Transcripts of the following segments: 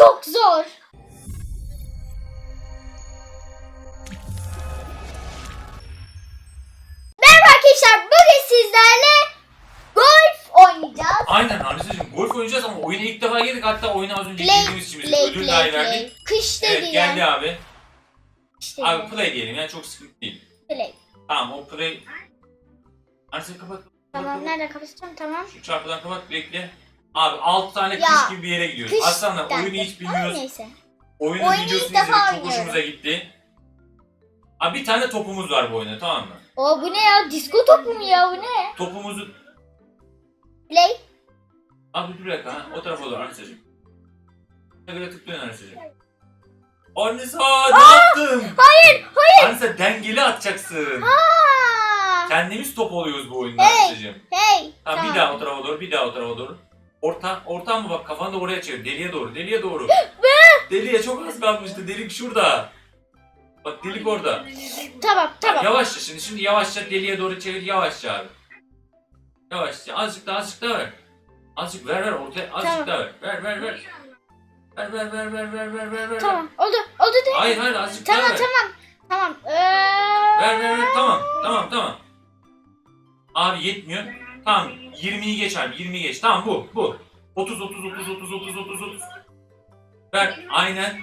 çok zor. Merhaba arkadaşlar. Bugün sizlerle golf oynayacağız. Aynen Anisa'cığım golf oynayacağız ama oyuna ilk defa girdik hatta oyuna az önce Play, girdiğimiz için biz play, ödül play, dahi play. verdik. Kış dedi Evet geldi ya. abi. Kış dedi. Abi play diyelim yani çok sıkıntı değil. Play. Tamam o play. Anisa kapat. kapat, Tamam kapat. nerede kapatacağım tamam. Şu çarpıdan kapat bekle. Abi 6 tane Ya, kış gibi bir yere gidiyoruz. Kış Aslında oyunu hiç Ama bilmiyoruz. neyse. Oyunun Oyunu ilk videosunu defa izledik çok oynuyorum. hoşumuza gitti. Abi bir tane topumuz var bu oyunda tamam mı? O bu ne ya? Disko topu mu ya bu ne? Topumuzu... Play. Abi dur bir dakika ha o tarafa doğru Anisa'cığım. Ne göre tıklıyorsun Anisa'cığım. Anisa ne yaptın? Hayır, hayır. Anisa dengeli atacaksın. Aa! Kendimiz top oluyoruz bu oyunda Hey, Anisa'cığım. Hey. Tamam, bir daha o tarafa doğru, bir daha o tarafa doğru. Orta, orta mı bak kafanı da oraya çevir. Deliye doğru, deliye doğru. deliye çok az kalmıştı. Delik şurada. Bak delik orada. Tamam tamam. Yavaşça şimdi, şimdi yavaşça deliye doğru çevir. Yavaşça abi. Yavaşça. Azıcık daha, azıcık daha ver. Azıcık ver ver ortaya. Azıcık Tamam. daha ver. Ver ver ver. Ver ver ver ver ver ver ver ver. Tamam. Oldu. Oldu değil mi? Hayır hayır azıcık Tamam daha ver. tamam. Tamam. Ee... Ver ver ver tamam tamam tamam. Abi yetmiyor. Tamam 20'yi geç abi 20'yi geç. Tamam bu bu. 30 30 30 30 30 30 30. Ver aynen.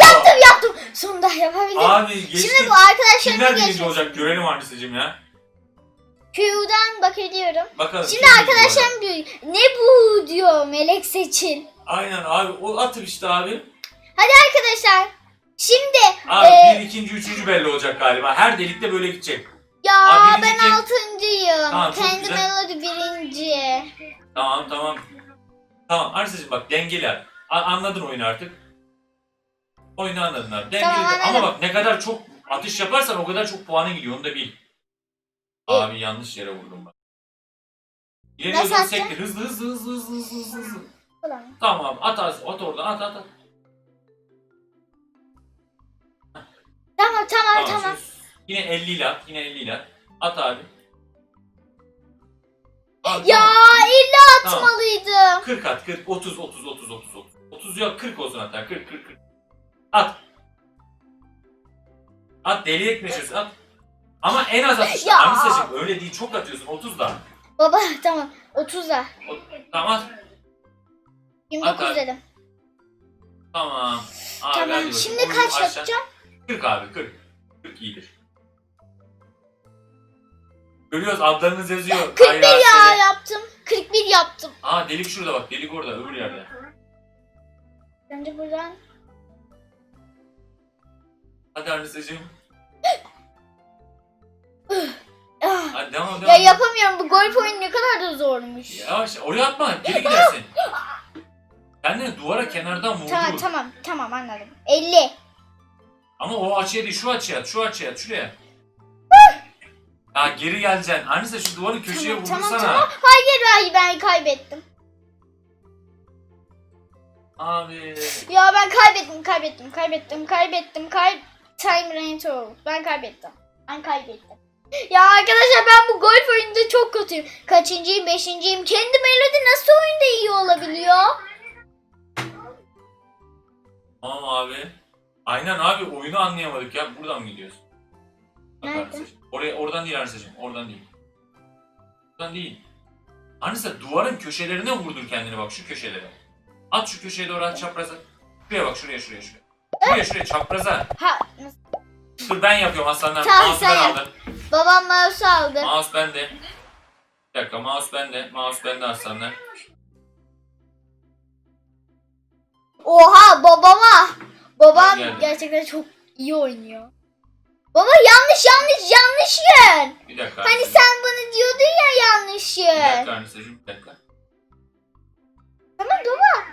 Yaptım yaptım. Sonunda yapabildim. Abi geçti. Şimdi bu arkadaşlarıma Kimler birinci geçiyor. olacak görelim Arnisa'cığım ya. Q'dan bakıyorum. Bakalım. Şimdi kim birinci olacak? arkadaşlarım diyor. Ne bu diyor Melek Seçil. Aynen abi o atır işte abi. Hadi arkadaşlar. Şimdi Abi Ee, bir ikinci üçüncü belli olacak galiba. Her delikte böyle gidecek. Ya Abi ben altıncıyım. Tamam, çok Kendi güzel. Melody birinci. Tamam tamam. Tamam Arnisa'cığım bak dengeli at. A- anladın oyunu artık. Oyunu anladın abi. Dengeli Tamam, at. Ama anladım. bak ne kadar çok atış yaparsan o kadar çok puanı gidiyor onu da bil. Abi yanlış yere vurdum bak. İleriye Nasıl atacağım? sektir. Hızlı hızlı hızlı hızlı hızlı hızlı hızlı. Ulan. Tamam abi at at, at oradan at at at. Tamam tamam tamam. şimdi Yine 50 ile at. Yine 50 ile at. At abi. Abi, Ya tamam. illa Tamam. atmalıydım. 40 at 40 30 30 30 30 30. 30 yok 40 olsun hatta 40 40 40. At. At deli etmeşiyorsun at. Ama en az atış. Ya. Öyle değil çok atıyorsun 30 da. Baba tamam 30'a. O- Tamam at. 29 At, dedim. Tamam. Abi, hadi tamam şimdi kaç aşağı- yapacağım? 40 abi 40. 40 iyidir. Görüyoruz adlarınız yazıyor. 41 Hayır, ya Asya'da. yaptım. 41 yaptım. Aa delik şurada bak delik orada öbür yerde. Önce buradan. Hadi Anisa'cığım. Ah. Hadi devam devam. Ya yapamıyorum bu golf oyunu ne kadar da zormuş. Yavaş oraya atma geri gidersin. Kendini duvara kenardan vurdu. Tamam tamam tamam anladım. 50. Ama o açıya değil şu açıya at şu açıya at şuraya. Ya geri geleceksin. Anisa şu duvarın köşeye Tamam, tamam, vursana. tamam. Hayır hayır ben kaybettim. Abi. Ya ben kaybettim kaybettim kaybettim kaybettim kay Time rent oldu. Ben kaybettim. Ben kaybettim. Ya arkadaşlar ben bu golf oyununda çok kötüyüm. Kaçıncıyım, beşinciyim. Kendi melodi nasıl oyunda iyi olabiliyor? Tamam abi. Aynen abi oyunu anlayamadık ya. Buradan mı gidiyoruz? Bak Nerede? Anisa'cığım. Oraya, oradan değil Anisa'cığım. Oradan değil. Oradan değil. Anisa duvarın köşelerine vurdur kendini bak şu köşelere. At şu köşeye doğru at çapraza. Şuraya bak şuraya şuraya şuraya. Şuraya şuraya çapraza. Ha, Dur ben yapıyorum aslanlar. Tamam, Mouse'u sen ben yap. aldım. babam mouse aldı. Mouse bende. Bir dakika mouse bende. Mouse bende aslanlar. Oha babama. Babam gerçekten çok iyi oynuyor. Baba yanlış yanlış yanlış yön. Bir dakika. Hani Anisa'cığım. sen bana diyordun ya yanlış Bir yön. dakika Anisa'cığım bir dakika. Tamam baba.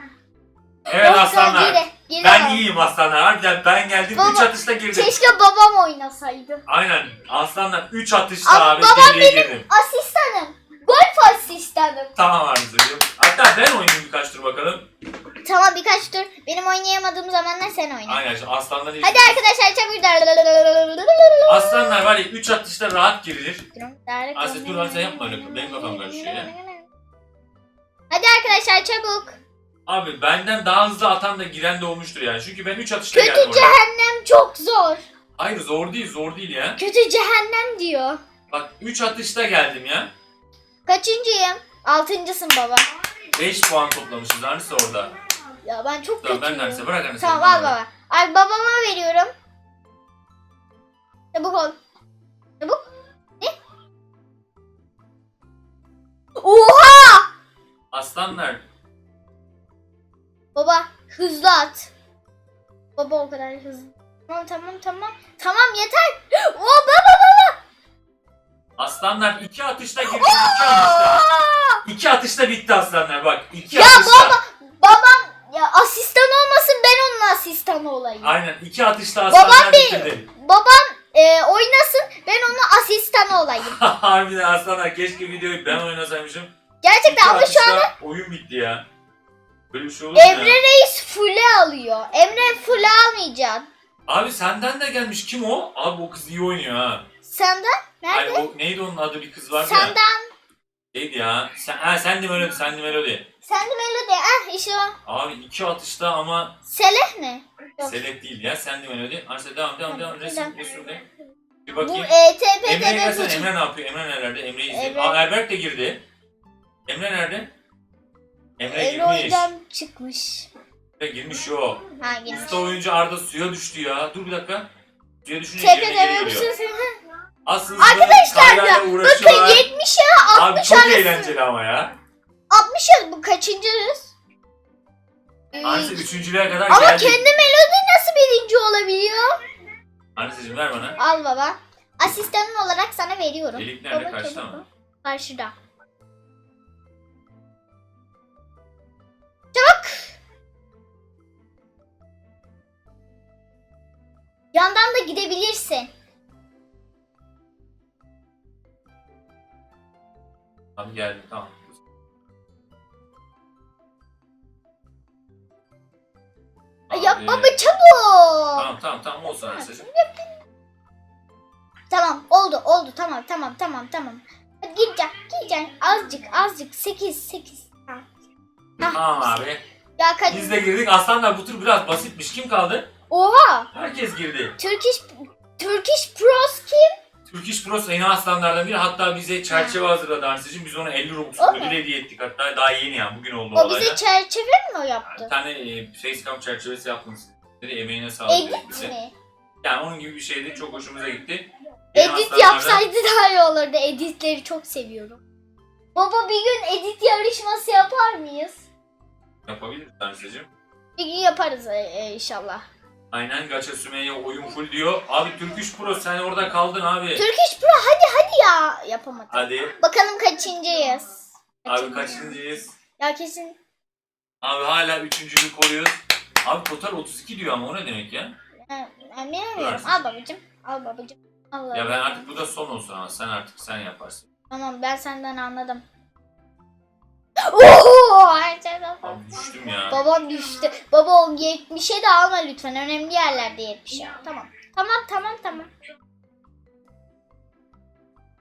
Evet Bak, aslanlar. geri, geri Ben al. iyiyim aslanlar. Harbiden ben geldim. Baba, 3 atışta girdim. Keşke babam oynasaydı. Aynen. Aslanlar 3 atışta Ama abi babam devreye girdim. Asistanım. Golf asistanım. Tamam Arzucuğum. Hatta ben oynayayım birkaç tur bakalım. Tamam birkaç tur. Benim oynayamadığım zamanlar sen oyna. Aynen şu aslanlar iyi. Hadi arkadaşlar çabuk Aslanlar var ya 3 atışta rahat girilir. Asya, dur lan sen yapma öyle. Benim kafam karışıyor ya. Hadi arkadaşlar çabuk. Abi benden daha hızlı atan da giren de olmuştur yani. Çünkü ben 3 atışta geldim Kötü oraya. cehennem çok zor. Hayır zor değil zor değil ya. Kötü cehennem diyor. Bak 3 atışta geldim ya. Kaçıncıyım? Altıncısın baba. 5 puan toplamışız Arnisa orada. Ya ben çok Tamam ben kötüyüm. Arnisa bırak Arnisa. Tamam al baba. Ay babama veriyorum. Çabuk ol. Çabuk. Ne? Oha! Aslanlar. Baba hızlı at. Baba o kadar hızlı. Tamam tamam tamam. Tamam yeter. O baba baba. Aslanlar 2 atışta girdi. 2 atışta. 2 atışta bitti aslanlar bak. 2 Ya atışta. Babam ya asistan olmasın ben onun asistanı olayım. Aynen 2 atışta aslanlar Babam değil. bitirdi. Babam e, oynasın ben onun asistanı olayım. Harbiden aslanlar keşke videoyu ben oynasaymışım. Gerçekten İki ama şu an atışta oyun bitti ya. Böyle bir şey olur mu Emre ya? Reis full'e alıyor. Emre full'e almayacaksın. Abi senden de gelmiş. Kim o? Abi o kız iyi oynuyor ha. Senden? Ay, Nerede? o, neydi onun adı bir kız vardı ya. Senden. Neydi ya? Sen, ha Sandy Melody, Sandy Melody. Sen de Melody. Ah işte o. Abi iki atışta ama Seleh mi? Yok. değil ya. Sandy Melody. Arsa devam devam devam. Resim, Tamam. resim de. Bir Bu E bakayım. ETP'de Emre'ye de gelsene. Emre ne yapıyor? Emre nerelerde? Emre'yi izleyelim. Emre- Aa Erberk de girdi. Emre nerede? Emre Emre girmiş. oyundan çıkmış. Emre girmiş o. Ha girmiş. Usta oyuncu Arda suya düştü ya. Dur bir dakika. Suya düşünce yerine geri tepe bir geliyor. şey Aslında Arkadaşlar ya, Bakın uğraşıyorlar. 70'e Abi 60 çok arası. eğlenceli ama ya. 60'a bu kaçıncıyız? Ee, Arsa üçüncülüğe kadar Ama geldik. kendi melodi nasıl birinci olabiliyor? Arsacığım ver bana. Al baba. Asistanın olarak sana veriyorum. Delik nerede? Baba, Karşıda çabuk mı? ol. Karşıda. Çabuk. Yandan da gidebilirsin. Abi geldim tamam. Abi, baba çabuk. Tamam tamam tamam olsun Arsacığım. Tamam oldu oldu tamam tamam tamam tamam. Hadi gideceğim gideceğim azıcık azıcık 8 8. Tamam abi. Ya kaç. Biz de girdik. Aslanlar bu tur biraz basitmiş. Kim kaldı? Oha. Herkes girdi. Turkish Turkish Pros kim? Turkish Pros en aslanlardan biri. Hatta bize çerçeve hazırladı Arsacığım. Biz ona 50 Robux O ödül hediye ettik. Hatta daha yeni yani. Bugün oldu O olayda. bize çerçeve o Bir yaptı? tane e, facecam çerçevesi yaptınız. Emeğine sağlık Edit mi? Yani onun gibi bir şeydi. Çok hoşumuza gitti. Yeni Edit yapsaydı daha iyi olurdu. Editleri çok seviyorum. Baba bir gün edit yarışması yapar mıyız? Yapabiliriz Arsacığım. Bir gün yaparız e, e, inşallah. Aynen Gacha Sümeyye oyun full diyor. Abi Turkish Pro sen orada kaldın abi. Turkish Pro hadi hadi ya. Yapamadım. Hadi. Bakalım kaçıncıyız? Abi kaçıncıyız? Ya kesin. Abi hala üçüncülük koruyoruz. Abi total 32 diyor ama o ne demek ya? Ben bilmiyorum. Al babacım. Al babacım. Al Ya ben artık bu da son olsun ama sen artık sen yaparsın. Tamam ben senden anladım. Oo! Abi düştüm ya. Babam düştü. Baba o 70'e de alma lütfen. Önemli yerlerde 70'e. al. Tamam. Tamam tamam tamam.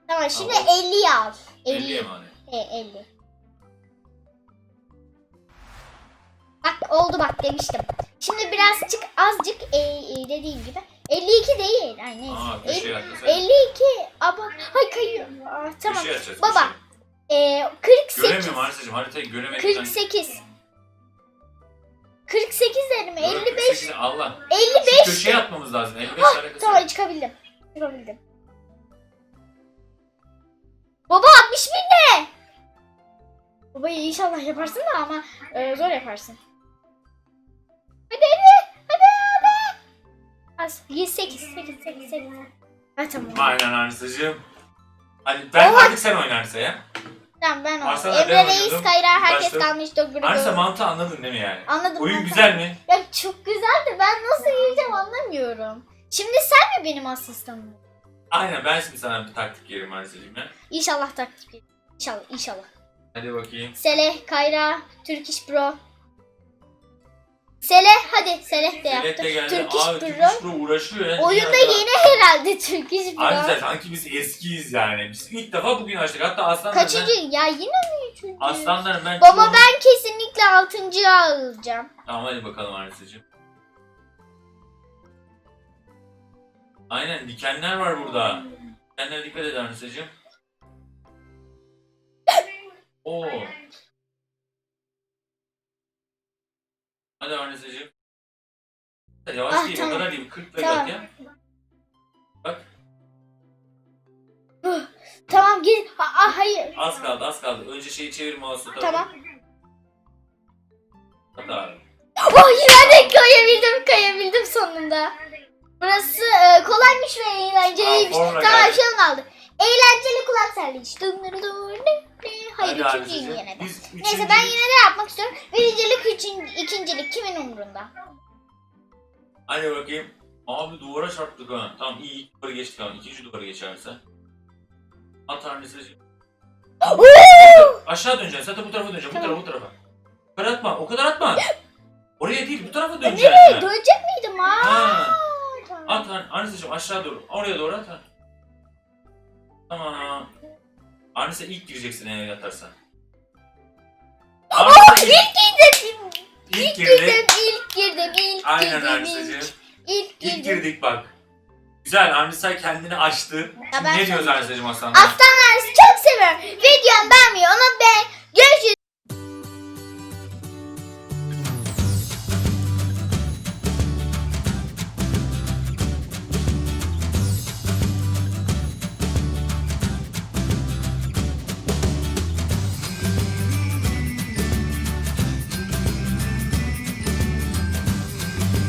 Tamam şimdi Tamam. 50'yi al. 50 50. emanet. E, 50. Bak oldu bak demiştim. Şimdi birazcık azıcık e, e, dediğim gibi. 52 değil. Ay neyse. Aa köşeye atlasın. 52. Ama hay kayıyor. Aa, tamam. Atacağız. Baba. E, 48. Göremiyorum Arsacığım haritayı göremedim. 48. 48 dedim. 55. Allah. 55. Şu köşeye atmamız lazım. 55 Ah, alakası tamam çıkabildim. Çıkabildim. Baba 60 bin ne? Baba inşallah yaparsın da ama e, zor yaparsın. Az 8 8 8 8. Ha tamam. Aynen Arsacığım. Hadi ben Oha. artık sen oynarsa ya. Tamam ben oldum. ben Emre Reis oynuyordum. Kayra herkes Başladım. kalmış. Dogru Arsa mantığı anladın değil mi yani? Anladım. Oyun ben, güzel mi? Ya çok güzel de ben nasıl yiyeceğim anlamıyorum. Şimdi sen mi benim asistanım? Aynen ben şimdi sana bir taktik yerim Arsacığım ya. İnşallah taktik. İnşallah inşallah. Hadi bakayım. Seleh, Kayra, Turkish Bro. Sele hadi Seleh de yaptı. de geldi. Turkish Abi. Turkish Bro uğraşıyor ya. Oyunda yeni herhalde Turkish Bro. Ayrıca sanki biz eskiyiz yani. Biz ilk defa bugün açtık. Hatta aslanlar Kaçıncı? Ya yine mi üçüncü? ben... Aslanlar ben... Baba çoğunu- ben kesinlikle altıncıyı alacağım. Tamam hadi bakalım Arnisa'cığım. Aynen dikenler var burada. Dikenlere dikkat et Arnisa'cığım. Oo. Hadi Arnisa'cığım. Yavaş Ah, değil tamam. o kadar değil. 40 ve Tamam. ya. Bak Tamam git. Aa, hayır. az kaldı az kaldı. Önce şeyi çevir mouse'u. Tamam. Hadi abi. Oh yine de kayabildim kayabildim sonunda. Burası e, kolaymış ve eğlenceliymiş. Aa, sonra tamam an aldı. Eğlenceli kulak serleyiş. Dınları dur. Hayır Hadi üçüncüyüm yine de. Biz Neyse üçüncü- ben yine de yapmak istiyorum. Birincilik, üçün, ikincilik kimin umurunda? Hadi bakayım. Abi duvara çarptık ha. Tamam iyi ilk duvarı geçtik ama ikinci duvarı geçerse. At Arnisa'cığım. Aşağı döneceksin. Zaten bu tarafa döneceksin. Bu tarafa, bu tarafa. Kadar atma. O kadar atma. Oraya değil, bu tarafa Nereye? döneceksin. Dönecek miydim? Aa, Ha. tamam. At Arnisa'cığım aşağı doğru. Oraya doğru at. ha. Tamam. Arnisa ilk gireceksin eğer yatarsan. Arnisa ilk, Girdim. ilk Girdim, girdi. ilk girdim, ilk Aynen girdim, Arnisa'cığım. ilk, ilk İlk girdim. girdik bak. Güzel Arnisa kendini açtı. Ya ben ne diyoruz sana- Arnisa'cığım Aslan'dan? Aslanlar çok seviyorum. Unutmayın. Görüşürüz.